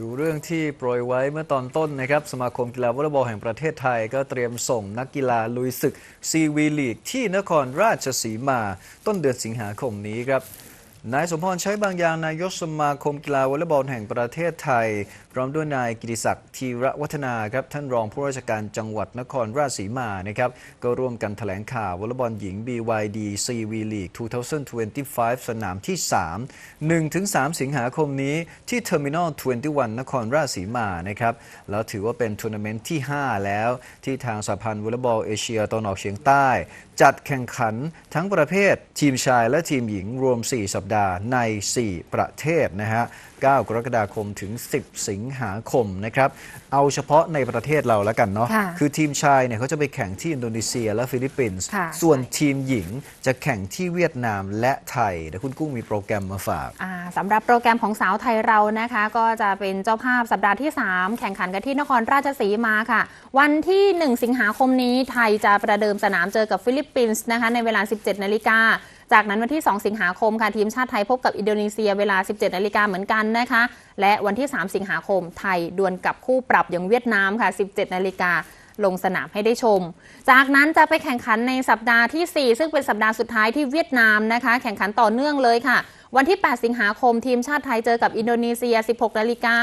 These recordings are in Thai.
ดูเรื่องที่โปรยไว้เมื่อตอนต้นนะครับ สมาคมกีฬาวอลเลย์บอลแห่งประเทศไทย ก็เตรียมส่งนักกีฬาลุยศึกซีวีลีกที่นครราชสีมา ต้นเดือนสิงหาคมนี้ครับนายสมพรใช้บางอย่างนายกสมาคมกีฬาวอลเลย์บอลแห่งประเทศไทย ร้อมด้วยนายกิติศักดิ์ธีระวัฒนาครับท่านรองผู้ราชการจังหวัดนครราชสีมานะครับก็ร่วมกันแถลงข่าววอลเลย์บอลหญิง BYD CV League 2025 สนามที่ 3 1-3 สิงหาคมนี้ที่ Terminal 21 นครราชสีมานะครับแล้วถือว่าเป็นทัวร์นาเมนต์ที่ 5 แล้วที่ทางสหพันธ์วอลเลย์บอลเอเชียตะวันออกเฉียงใต้ จัดแข่งขันทั้งประเภท ทีมชายและทีมหญิงรวม 4 สัปดาห์ใน 4 ประเทศนะฮะ 9 กรกฎาคมถึง 10 สิงหาคมนะครับ เอาเฉพาะในประเทศเราแล้วกันเนาะ ค่ะคือทีมชายเนี่ยเขาจะไปแข่งที่อินโดนีเซียและฟิลิปปินส์ ค่ะ ส่วนทีมหญิงจะแข่งที่เวียดนามและไทยเดี๋ยวคุณกุ้งมีโปรแกรมมาฝาก อ่าสำหรับโปรแกรมของสาวไทยเรานะคะ ก็จะเป็นเจ้าภาพสัปดาห์ที่ 3 แข่งขันกันที่นครราชสีมาค่ะ วันที่ 1 สิงหาคมนี้ไทยจะประเดิมสนามเจอกับฟิลิปปินส์นะคะ ในเวลา 17 นาฬิกา จากนั้นวันที่ 2 สิงหาคมค่ะทีมชาติไทยพบกับอินโดนีเซียเวลา 17นาฬิกาเหมือนกันนะคะ และวันที่ 3 สิงหาคมไทยดวลกับคู่ปรับอย่างเวียดนามค่ะ 17นาฬิกาลงสนามให้ได้ชม จากนั้นจะไปแข่งขันในสัปดาห์ที่ 4 ซึ่งเป็นสัปดาห์สุดท้ายที่เวียดนามนะคะ แข่งขันต่อเนื่องเลยค่ะ วันที่ 8 สิงหาคมทีมชาติไทยเจอกับอินโดนีเซีย 16 นาฬิกา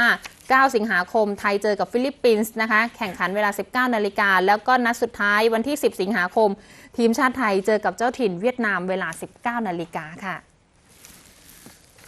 9 สิงหาคมไทยเจอกับฟิลิปปินส์นะคะ แข่งขันเวลา 19 นาฬิกา แล้วก็นัดสุดท้ายวันที่ 10 สิงหาคม ทีมชาติไทยเจอกับเจ้าถิ่นเวียดนามเวลา 19 นาฬิกาค่ะ